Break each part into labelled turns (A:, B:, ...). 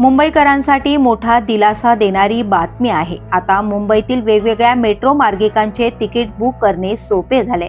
A: मुंबईकरांसाठी मोठा दिलासा देणारी बातमी आहे. आता मुंबईतील वेगवेगळ्या मेट्रो मार्गिकांचे तिकीट बुक करणे सोपे झाले.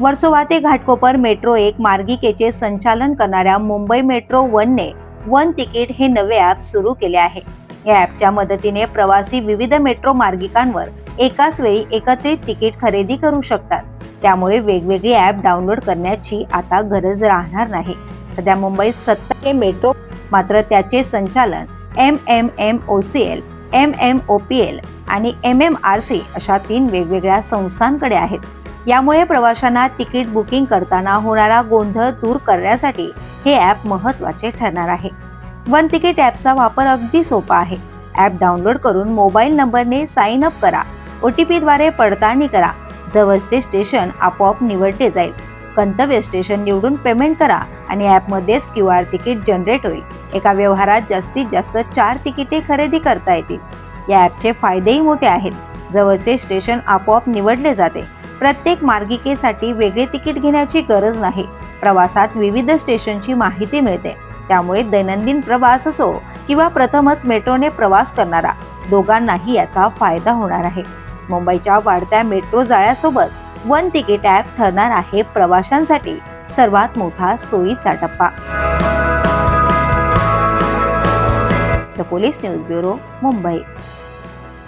A: वर्सोवा ते घाटकोपर मेट्रो एक मार्गिकेचे संचालन करणाऱ्या मुंबई मेट्रो वनने वन तिकीट हे नवे ॲप सुरू केले आहे. या ॲपच्या मदतीने प्रवासी विविध मेट्रो मार्गिकांवर एकाच वेळी एकत्रित तिकीट खरेदी करू शकतात. त्यामुळे वेगवेगळी ॲप डाउनलोड करण्याची आता गरज राहणार नाही. सध्या मुंबईत सत्तर मेट्रो मात्र त्याचे संचालन M M M O C L M M O P L आणि एम एम आर सी अशा तीन वेगवेगळ्या संस्थांकडे आहेत. यामुळे प्रवाशांना तिकीट बुकिंग करताना होणारा गोंधळ दूर करण्यासाठी हे ॲप महत्त्वाचे ठरणार आहे. वन तिकीट ॲपचा वापर अगदी सोपा आहे. ॲप डाउनलोड करून मोबाईल नंबरने साइन अप करा. ओ टी पीद्वारे पडताळणी करा. जवळचे स्टेशन आपोआप निवडले जाईल. गंतव्य स्टेशन निवडून पेमेंट करा आणि ॲपमध्येच क्यू आर तिकीट जनरेट होईल. एका व्यवहारात जास्तीत जास्त चार तिकिटे खरेदी करता येतील. या ॲपचे फायदेही मोठे आहेत. जवळचे स्टेशन आपोआप निवडले जाते. प्रत्येक मार्गिकेसाठी वेगळे तिकीट घेण्याची गरज नाही. प्रवासात विविध स्टेशनची माहिती मिळते. त्यामुळे दैनंदिन प्रवास असो किंवा प्रथमच मेट्रोने प्रवास करणारा दोघांनाही याचा फायदा होणार आहे. मुंबईच्या वाढत्या मेट्रो जाळ्यासोबत वन तिकीट ॲप ठरणार आहे प्रवाशांसाठी. सर्वात मोठा सोयीचा टप्पा. The police news bureau Mumbai.